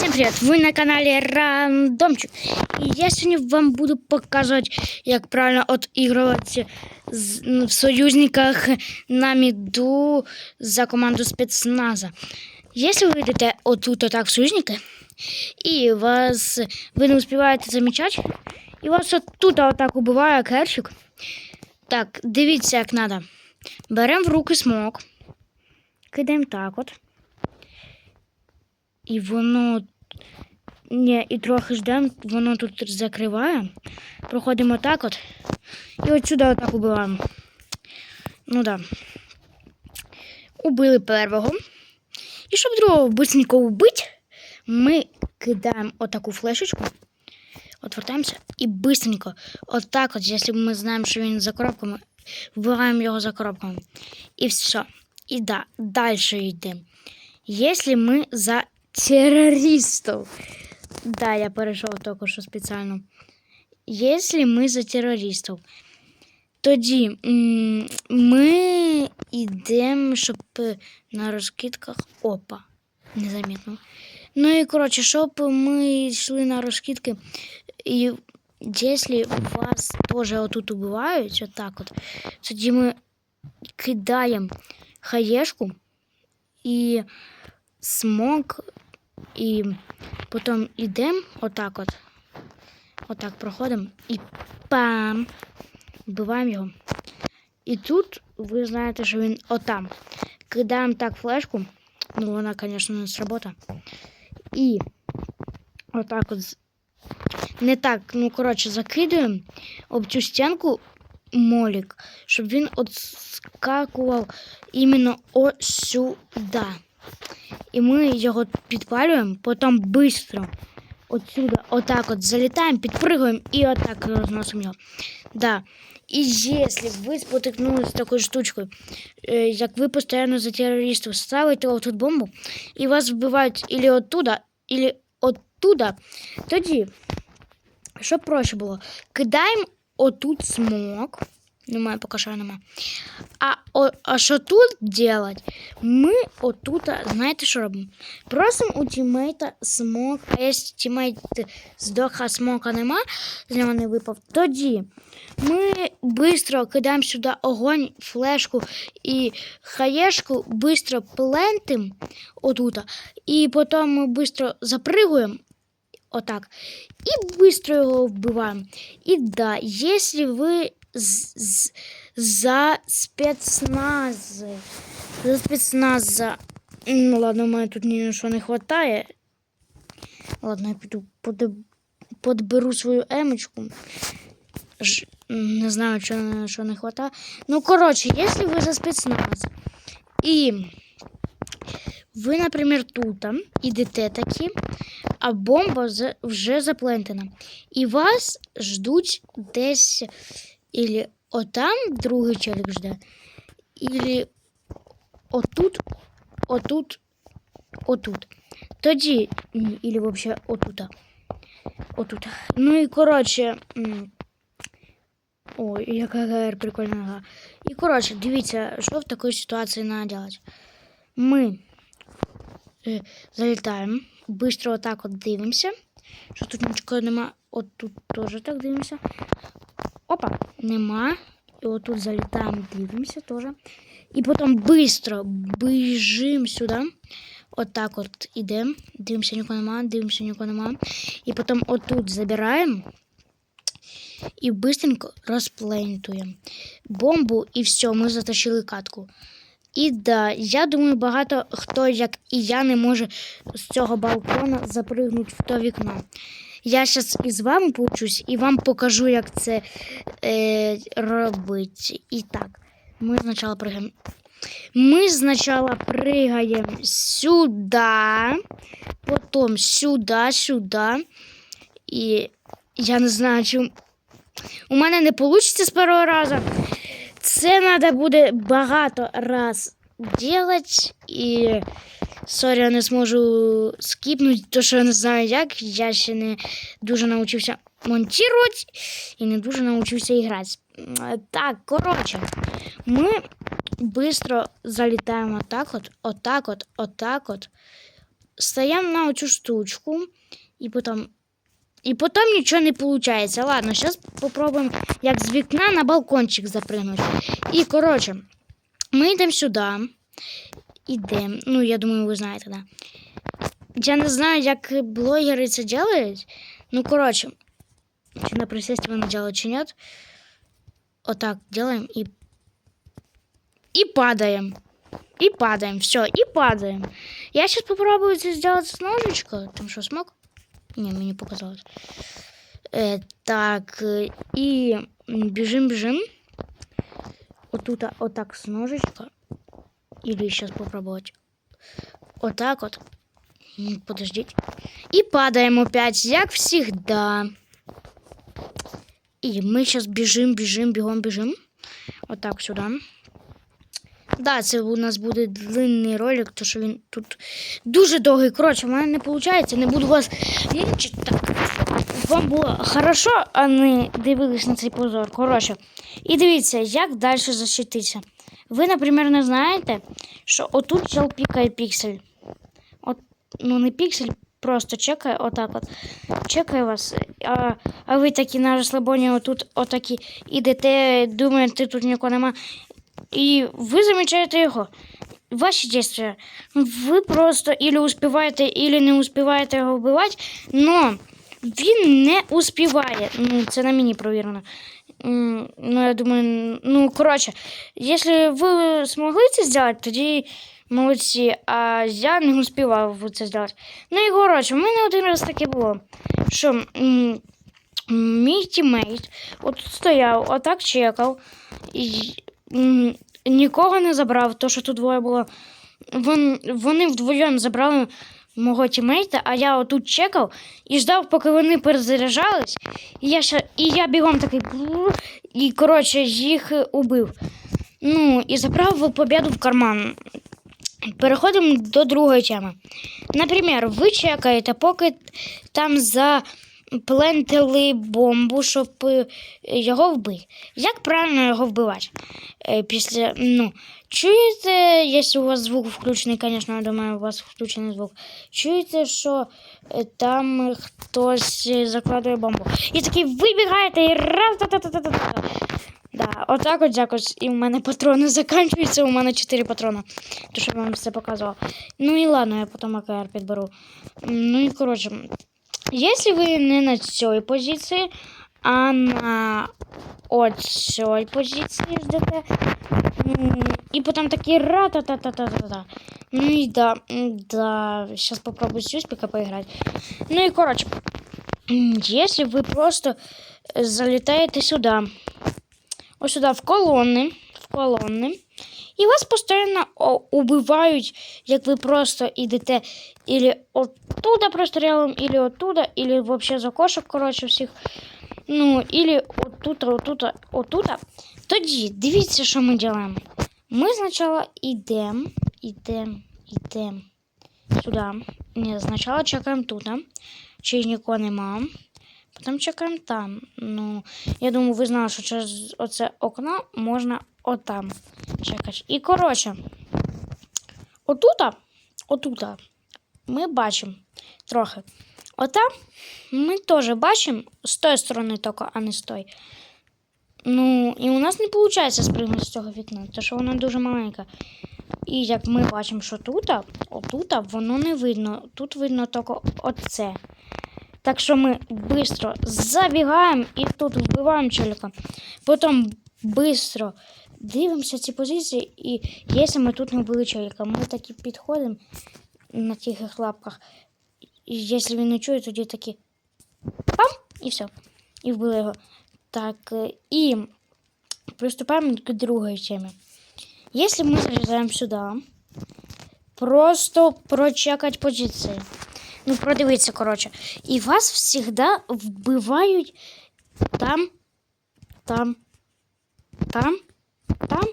Всем привет! Вы на канале Рандомчик. И я сегодня вам буду показывать, как правильно отыгрывать з- м, в союзниках на миду за команду спецназа. Если вы идете отут отак в союзники, и вас ви не успіваєте замічати, і вас отут отак убиває керчик. Так, дивіться, як треба. Беремо в руки смок, кидаємо так от. І воно. Ні, і трохи ждемо, воно тут закриває. Проходимо так от. І от сюди отак убиваємо. Ну да. Убили первого. І щоб другого быстренько вбити, ми кидаємо отаку флешечку. Отвертаємося і быстренько, отак от, якщо ми знаємо, що він за коробками, вбиваємо його за коробками. І все. І да, далі йдемо. Если мы за террористов. Да, я перейшов тільки що спеціально. Если ми за терористів, тоді ми йдемо, щоб на розкидках. Опа, незамітно. Ну і коротше, щоб ми йшли на розкидки, і якщо вас теж отут убивають, отак от, тоді ми кидаємо хаєшку і смок, і потім йдемо отак от. Отак проходимо і пам! Вбиваємо його. І тут ви знаєте, що він отам. Кидаємо так флешку. Ну, вона, звісно, не сработа. І отак от. Не так, ну, коротше, закидуємо об цю стінку молік, щоб він отскакував іменно ось сюди. І ми його підпалюємо, потім швидко отсюда отак от залітаємо, підпригуємо і отак розносимо його. Да. І якщо ви спотикнулися такою штучкою, е, як ви постійно за терористів ставите отут бомбу, і вас вбивають ілі оттуда, ілі оттуда, тоді, щоб проще було, кидаємо отут смок. Немає, поки що нема. А, о, а що тут делать? Ми отут, знаєте, що робимо? Просимо у тімейта смок, а якщо тімейт здох, смока нема, з нього не випав, тоді ми швидко кидаємо сюди огонь, флешку і хаєшку, швидко плентим отут, і потім ми швидко запригуємо. Отак. І швидко його вбиваємо. І да, якщо ви за спецназ. За спецназ. За... Ну ладно, у мене тут ні що не вистачає. Ладно, я піду подберу свою емочку. Ж... Не знаю, що, що не вистачає. Ну, коротше, якщо ви за спецназ і ви, наприклад, тут ідете такі, а бомба вже заплентена. І вас ждуть десь Ілі отам другий челік жде, ілі отут, отут, отут. Тоді, ілі взагалі отут. Отут. Ну і коротше. Ой, яка ГР прикольна гра. І коротше, дивіться, що в такій ситуації треба робити. Ми е, залітаємо, швидко отак от дивимося, що тут нічого нема. От тут теж так дивимося. Опа, нема. І отут залітаємо, дивимося теж. І потім швидко біжимо сюди. Отак от ідемо. Дивимося, нікого нема, дивимося, нікого нема. І потім отут забираємо. І быстренько розплентуємо бомбу, і все, ми затащили катку. І да, я думаю, багато хто, як і я, не може з цього балкона запригнути в то вікно. Я зараз із вами поучусь і вам покажу, як це е, робить. І так, ми спочатку пригаємо. Ми спочатку пригаємо сюди, потім сюди, сюди. І я не знаю, чи у мене не вийде з першого разу. Це треба буде багато раз робити. І сорі, я не зможу скіпнути, тому що я не знаю як. Я ще не дуже навчився монтувати і не дуже навчився грати. Так, коротше, ми швидко залітаємо отак от, отак от, отак от. стаємо на оцю штучку, і потім. І потім нічого не виходить. Ладно, зараз спробуємо, як з вікна на балкончик запригнути. І, коротше, ми йдемо сюди Ідемо. Ну, я думаю, ви знаєте, да. Я не знаю, як блогери це роблять. Ну, коротше, чи на присесть вони делают, чи нет. Вот так делаем и... И падаем. И падаем. Все, и падаем. Я сейчас попробую это сделать с ножичка. Там что, смог? Не, мне не показалось. Э, так, э, и бежим, бежим. Вот тут, а, вот так с ножичка. Или сейчас попробовать. Вот так вот. Подождите. И падаем опять, як всегда. И мы сейчас бежим, бежим, бегом, бежим. Вот так сюда. Да, це у нас буде длинний ролик, тому що він тут дуже довгий. Коротше, в мене не виходить, не буду вас мучити. Так. Вам було хорошо, а не дивились на цей позор. Коротше. І дивіться, як далі защититися. Ви, наприклад, не знаєте, що отут чел пікає піксель. От, ну не піксель, просто чекає отак от. Чекає вас. А, а ви такі на розслабоні отут отакі ідете, думаєте, тут нікого нема. І ви замічаєте його. Ваші дійства. Ви просто ілі успіваєте, ілі не успіваєте його вбивати, но він не успіває. Ну, це на мені провірено. Ну, я думаю, ну, коротше, якщо ви змогли це зробити, тоді молодці, а я не успівав це зробити. Ну і коротше, в мене один раз таке було, що мій тімейт от стояв, отак чекав, і нікого не забрав, то що тут двоє було. Вон, вони вдвоєм забрали мого тімейта, а я отут чекав і ждав, поки вони перезаряджались. І я, ще, і я бігом такий і коротше їх убив. Ну, і забрав побіду в карман. Переходимо до другої теми. Наприклад, ви чекаєте, поки там заплентили бомбу, щоб е, його вбити. Як правильно його вбивати? Е, Після, ну, чуєте, якщо у вас звук включений, звісно, я думаю, у вас включений звук. Чуєте, що е, там хтось закладує бомбу. І такий вибігаєте і раз та та та та та Да, отак от якось. І в мене патрони закінчуються, у мене 4 патрони. То, що я вам все показував. Ну і ладно, я потім АКР підберу. Ну і коротше, якщо ви не на цій позиції, а на цій позиції ждете. м, І потім такі ра та та та та та та Ну і да, да. Сейчас попробую с успеха поиграть. Ну коротше, м, якщо ви просто е, залітаєте сюди, ось сюди в колони, в колони, і вас постійно убивають, як ви просто йдете ілі оттуда прострілом, ілі оттуда, ілі вообще за кошик, коротше, всіх. Ну, ілі отут, отут, отут. Тоді дивіться, що ми робимо. Ми спочатку йдемо, йдемо, йдемо сюди. Ні, спочатку чекаємо тут, чи нікого нема. Потім чекаємо там. Ну, я думаю, ви знали, що через оце окно можна отам чекати. І коротше, отута, отута ми бачимо трохи. Отам ми теж бачимо з тої сторони тільки, а не з тої. Ну, і у нас не виходить спригнути з цього вікна, тому що воно дуже маленьке. І як ми бачимо, що тут, отут воно не видно. Тут видно тільки оце. Так що ми швидко забігаємо і тут вбиваємо челика. Потім швидко дивимося ці позиції, і якщо ми тут не вбили челика, ми таки підходимо на тихих лапках. І якщо він не чує, тоді такі пам! І все. І вбили його. Так, е, і приступаємо к другій темі. Если мы залезаем сюда, просто прочекать позиції. Ну, продивіться, коротше. І вас всегда вбивають там, там, там, там,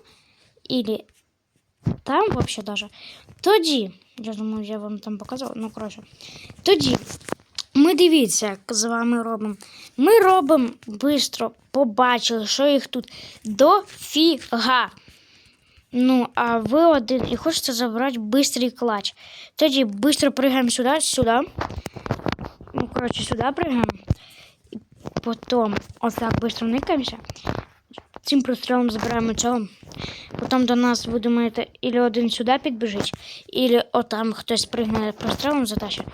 или там вообще даже. Тоді, я думаю, я вам там показав, ну, коротше. Тоді, ми дивіться, як з вами робимо. Ми робимо швидко, побачили, що їх тут дофіга. Ну, а ви один і хочете забрати бистрий клач. Тоді быстро пригаємо сюди, сюди. Ну, коротше, сюди пригаємо. І потім отак швидко никаємося. Цим прострілом забираємо цього. Потім до нас, ви думаєте, ілі один сюди підбіжить, ілі отам хтось пригне прострілом затащить.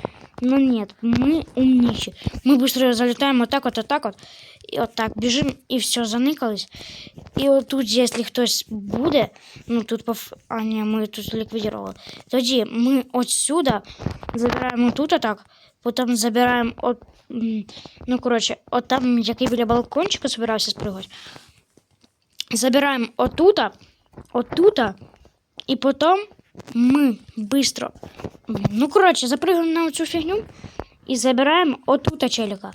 Ну ні, ми умніші. Ми швидко залітаємо отак, от, отак, от. І отак біжимо, і все, заникались. І отут, якщо хтось буде, ну тут поф... А, ні, ми тут ліквідували. Тоді ми от сюди забираємо тут отак, потім забираємо от. Ну, коротше, от там, який біля балкончика збирався спригати. Забираємо отута, отута, і потім ми швидко. Ну, коротше, запрыгаємо на цю фігню і забираємо отута челіка.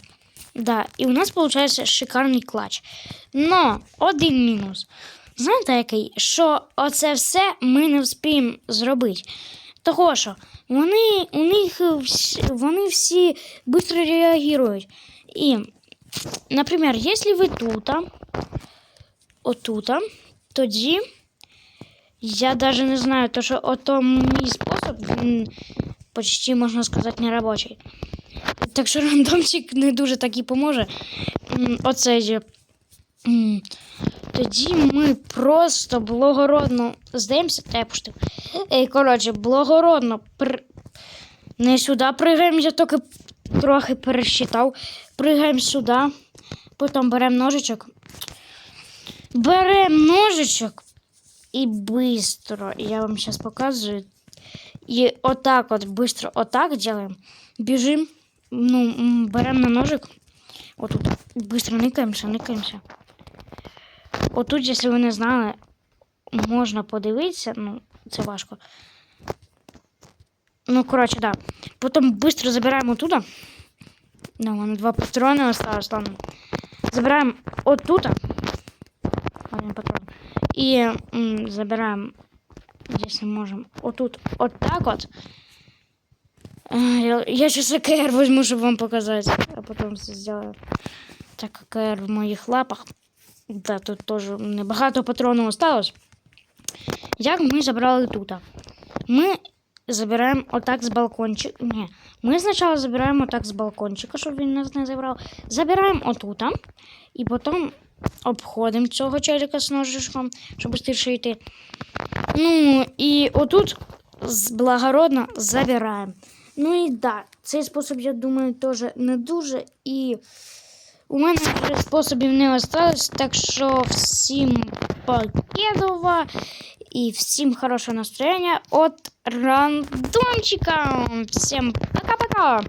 Да, і у нас виходить шикарний клач. Но один мінус. Знаєте який? Що оце все ми не вспіємо зробити. Того що вони, у них вони всі швидко реагують. І, наприклад, якщо ви тут, отута, тоді я навіть не знаю, то що ото мій спосіб, він почти, можна сказати, не робочий. Так що рандомчик не дуже так і поможе. Оце. Тоді ми просто благородно здаємося, та я пустив. Коротше, благородно при... не сюди пригаємо, я тільки трохи пересчитав. Пригаємо сюди, потім беремо ножичок Беремо ножичок і швидко. Я вам зараз показую. І отак от быстро отак делаем. Біжим, ну, м, беремо на ножик. Отут. Быстро никаємося, никаємося. Отут, якщо ви не знали, можна подивитися, ну, це важко. Ну, коротше, да. Потім быстро забираємо оттуда. Да, у мене два патрони осталось, ладно. Забираємо оттуда. Один патрон. І м, забираємо, якщо можемо, отут, от. Е, Я, я сейчас АКР возьму, чтобы вам показать, а потом все сделаю. Так, АКР в моїх лапах. Да, тут теж небагато патронів осталось. Як ми забрали тут? Ми забираємо отак з балкончика. Ні, ми спочатку забираємо отак з балкончика, щоб він нас не забрав. Забираємо отута. І потім обходимо цього челика з ножичком, щоб швидше йти. Ну, і отут благородно забираємо. Ну і да, цей спосіб, я думаю, теж не дуже. І у мене вже способів не осталось, так що всім покедова і всім хорошого настроєння от рандомчика. Всім пока-пока!